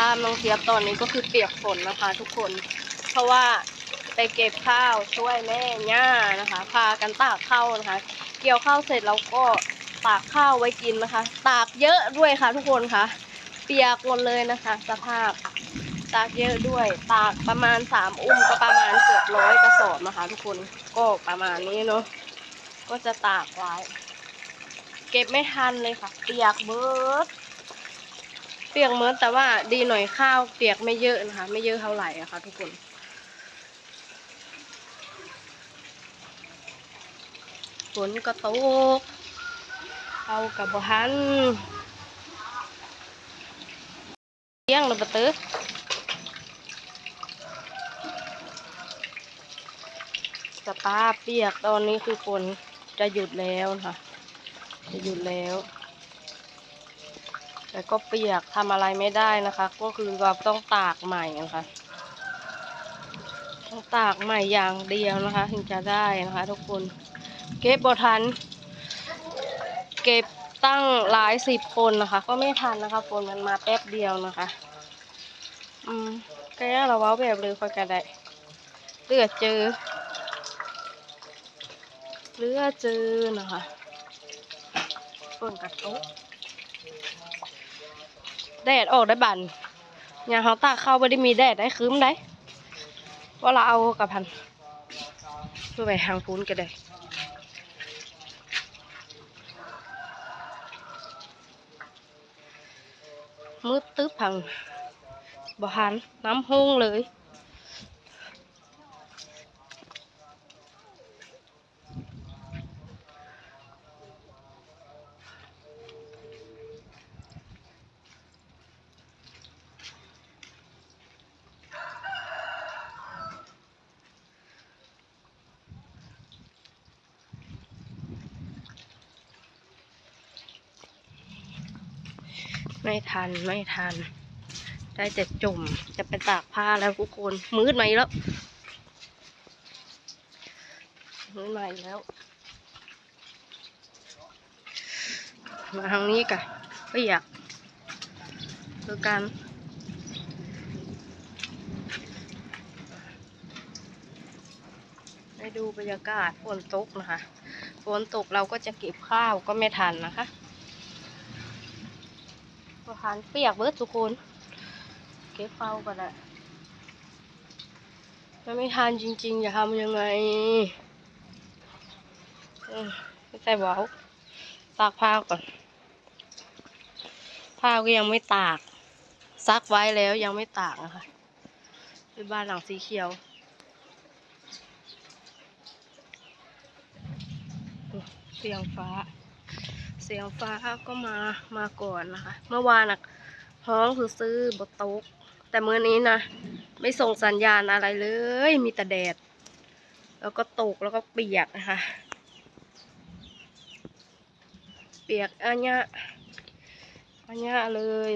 ตามน้องเสียบตอนนี้ก็คือเปียกฝนนะคะ ทุกคน เพราะว่าไปเก็บข้าวช่วยแม่ย่านะคะ พากันตากข้าวนะคะ เกี่ยวข้าวเสร็จแล้วก็ตากข้าวไว้กินนะคะ ตากเยอะด้วยค่ะ ทุกคนค่ะ เปียกหมดเลยนะคะ สภาพตากเยอะด้วย ตากประมาณสามอุ้มก็ประมาณเกือบร้อยกระสอบนะคะ ทุกคนก็ประมาณนี้เนาะก็จะตากไว้ เก็บไม่ทันเลยค่ะ เปียกเบิด เปียกเหมิดแต่ว่าดีหน่อยข้าวเปียกไม่เยอะนะคะ ไม่เยอะเท่าไหร่อะค่ะทุกคน ฝนก็ตกเอากับบหันเลี้ยงระเบดตื้อสภาเปียกตอนนี้คือฝนจะหยุดแล้วนะคะจะหยุดแล้ว แต่ก็เปียกทำอะไรไม่ได้นะคะ ก็คือเราต้องตากใหม่นะคะต้องตากใหม่อย่างเดียวนะคะ ถึงจะได้นะคะ ทุกคน เก็บบทัน เก็บตั้งหลายสิบคนนะคะ ก็ไม่ทันนะคะฝนมันมาแป๊บเดียวนะคะ อืมก็ยังเราเว้าแบบเลยคอยกันได้เลือดเจอเลือดเจอนะคะฝนกระตุก แดดออกได้บันยางเขาตากเข้าไม่ได้มีแดดได้คืมได้ว่าเราเอากับพันเพื่อไปทางพูนก็ได้มืดตึ๊บพังบ่หันน้ำห้งเลย ไม่ทันไม่ทัน ได้แต่จุ่มจะไปตากผ้าแล้วทุกคนมืดไหมแล้วมืดไหมแล้ว มาทางนี้กันเปียกคือกันไปดูบรรยากาศฝนตกนะคะ ฝนตกเราก็จะเก็บข้าวก็ไม่ทันนะคะ อาหารเปียกเบิดทุกคนเก็บเฝ้ากันอะถ้าไม่ทานจริงๆอย่าทำยังไงไม่ใส่เบาตากผ้าก่อน ผ้าก็ยังไม่ตาก ซักไว้แล้วยังไม่ตากนะคะเป็นบ้านหลังสีเขียวเสียงฟ้า สียงฟ้าก็มามาก่อนนะคะ เมื่อวานนะห้องคือซื้อบตกแต่เมื่อนี้นะไม่ส่งสัญญาณอะไรเลย มีแต่แดด แล้วก็ตกแล้วก็เปียกนะคะ เปียกอันเนี้ยอันเนี้ยเลย